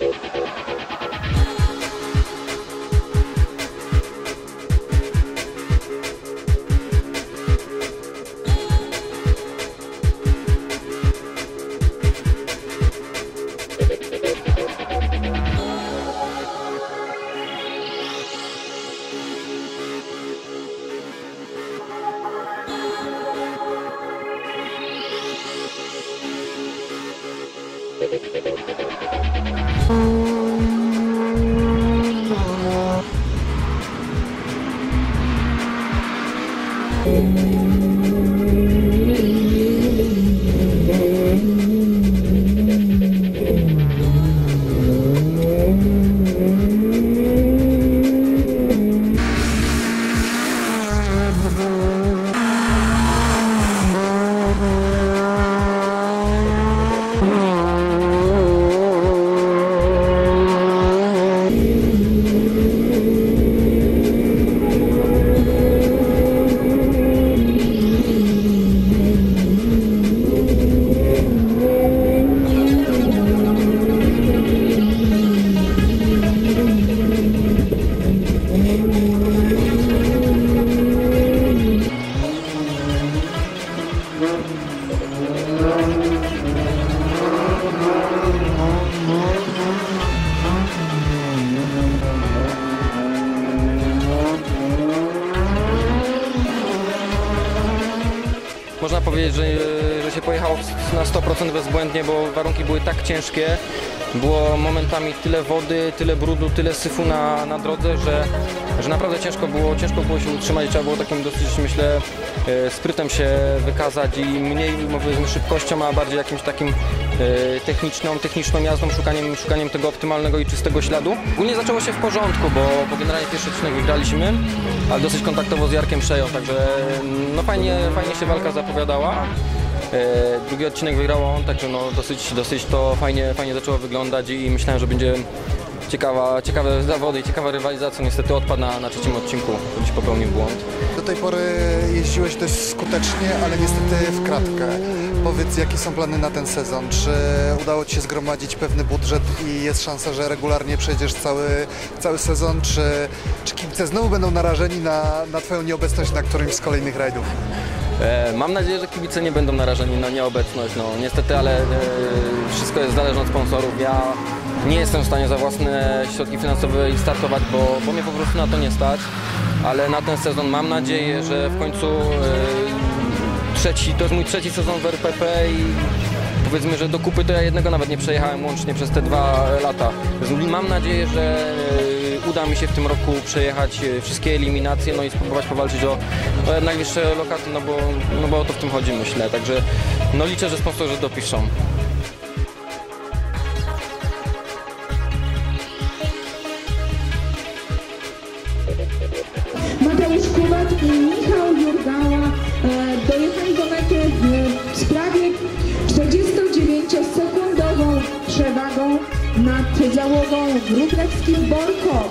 Gracias. Thank you. Powiedzieć, że, że się pojechało na 100% bezbłędnie, bo warunki były tak ciężkie. Było momentami tyle wody, tyle brudu, tyle syfu na, na drodze, że, że naprawdę ciężko było, ciężko było się utrzymać. Trzeba było takim dosyć, myślę, e, sprytem się wykazać i mniej szybkością, a bardziej jakimś takim e, techniczną, techniczną jazdą, szukaniem, szukaniem tego optymalnego i czystego śladu. Ogólnie zaczęło się w porządku, bo, bo generalnie pierwszy odcinek wygraliśmy, ale dosyć kontaktowo z Jarkiem przejął, także no fajnie, fajnie się walka zapowiadała. E, drugi odcinek wygrał on, także no dosyć, dosyć to fajnie, fajnie zaczęło wyglądać i myślałem, że będzie ciekawa, ciekawe zawody i ciekawa rywalizacja. Niestety odpadł na, na trzecim odcinku, gdzieś popełnił błąd. Do tej pory jeździłeś dość skutecznie, ale niestety w kratkę. Powiedz, jakie są plany na ten sezon? Czy udało Ci się zgromadzić pewny budżet i jest szansa, że regularnie przejdziesz cały, cały sezon? Czy, czy kibice znowu będą narażeni na, na Twoją nieobecność na którymś z kolejnych rajdów? E, mam nadzieję, że kibice nie będą narażeni na nieobecność. No, niestety, ale e, wszystko jest zależne od sponsorów. Ja nie jestem w stanie za własne środki finansowe startować, bo, bo mnie po prostu na to nie stać. Ale na ten sezon mam nadzieję, że w końcu e, trzeci, to jest mój trzeci sezon w RPP i powiedzmy, że do kupy to ja jednego nawet nie przejechałem łącznie przez te dwa lata. Mam nadzieję, że e, uda mi się w tym roku przejechać e, wszystkie eliminacje, no i spróbować powalczyć o, o najwyższe lokaty, no bo, no bo o to w tym chodzi myślę. Także no liczę, że sponsorzy dopiszą. Mateusz Kubek i Michał Jurgała e, dojechali do mety e, z Na Przedziałową Wróblewskich Borko.